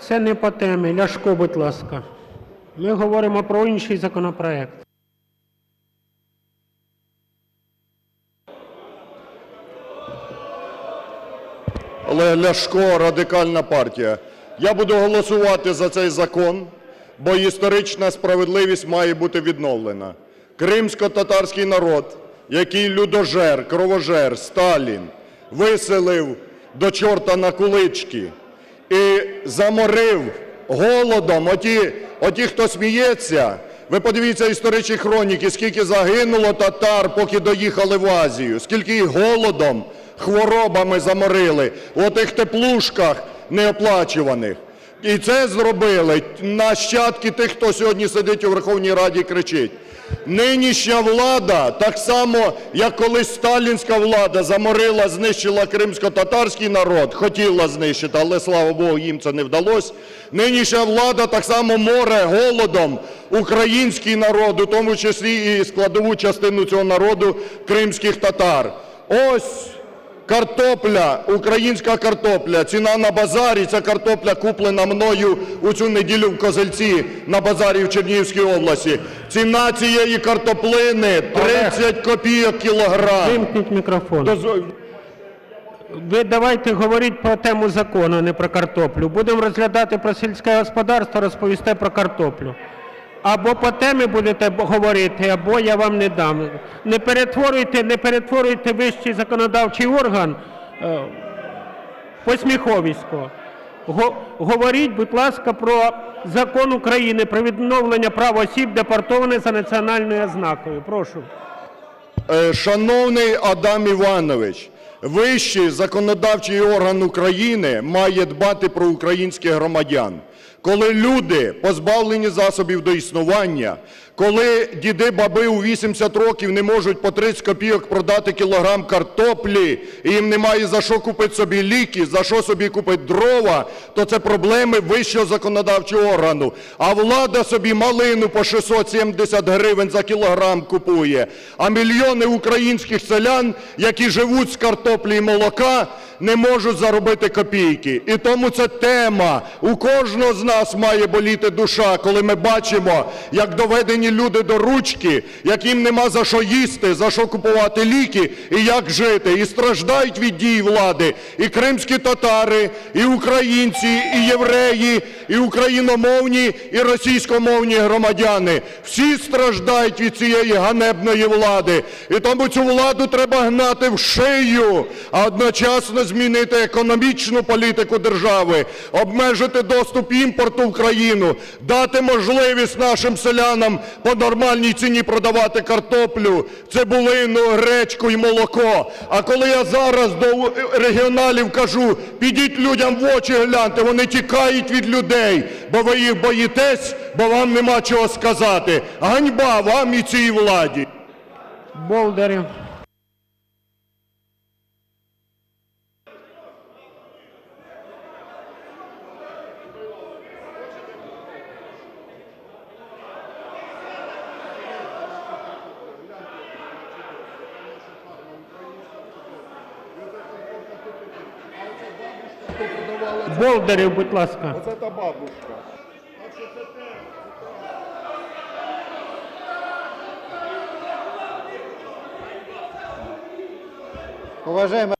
Це не по темі. Ляшко, будь ласка. Ми говоримо про інший законопроект. Олег Ляшко, Радикальна партія. Я буду голосувати за цей закон, бо історична справедливість має бути відновлена. Кримсько-татарський народ, який людожер, кровожер, Сталін виселив до чорта на кулички і заморив голодом оті, оті, хто сміється. Ви подивіться історичні хроніки, скільки загинуло татар, поки доїхали в Азію, скільки їх голодом, хворобами заморили у тих теплушках неоплачуваних. І це зробили нащадки тих, хто сьогодні сидить у Верховній Раді і кричить. Нинішня влада, так само, як колись сталінська влада заморила, знищила кримсько-татарський народ, хотіла знищити, але, слава Богу, їм це не вдалося. Нинішня влада так само море голодом український народ, у тому числі і складову частину цього народу кримських татар. Ось Картопля, українська картопля, ціна на базарі, ця картопля куплена мною у цю неділю в Козельці на базарі в Чернігівській області. Ціна цієї картоплини 30 копійок кілограм. Вимкніть мікрофон. Доз- Ви давайте говоріть про тему закону, а не про картоплю. Будемо розглядати про сільське господарство, розповісте про картоплю. Або по темі будете говорити, або я вам не дам. Не перетворюйте, не перетворюйте вищий законодавчий орган е, посміховисько. Говоріть, будь ласка, про закон України про відновлення прав осіб, депортованих за національною ознакою. Прошу. Е, Шановний Адам Іванович, вищий законодавчий орган України має дбати про українських громадян. Коли люди позбавлені засобів до існування, коли діди, баби у 80 років не можуть по 30 копійок продати кілограм картоплі, і їм немає за що купити собі ліки, за що собі купити дрова, то це проблеми вищого законодавчого органу. А влада собі малину по 670 гривень за кілограм купує. А мільйони українських селян, які живуть з картоплі і молока, не можуть заробити копійки. І тому це тема. У кожного з нас має боліти душа, коли ми бачимо, як доведені люди до ручки, яким нема за що їсти, за що купувати ліки і як жити. І страждають від дій влади і кримські татари, і українці, і євреї, і україномовні, і російськомовні громадяни. Всі страждають від цієї ганебної влади. І тому цю владу треба гнати в шию, а одночасно змінити економічну політику держави, обмежити доступ імпорту в країну, дати можливість нашим селянам по нормальній ціні продавати картоплю, цибулину, гречку і молоко. А коли я зараз до регіоналів кажу, підіть людям в очі гляньте, вони тікають від людей, бо ви їх боїтесь, бо вам нема чого сказати. Ганьба вам і цій владі. Болдарів. Болдарів, будь ласка. Оце та бабушка. Уважаемый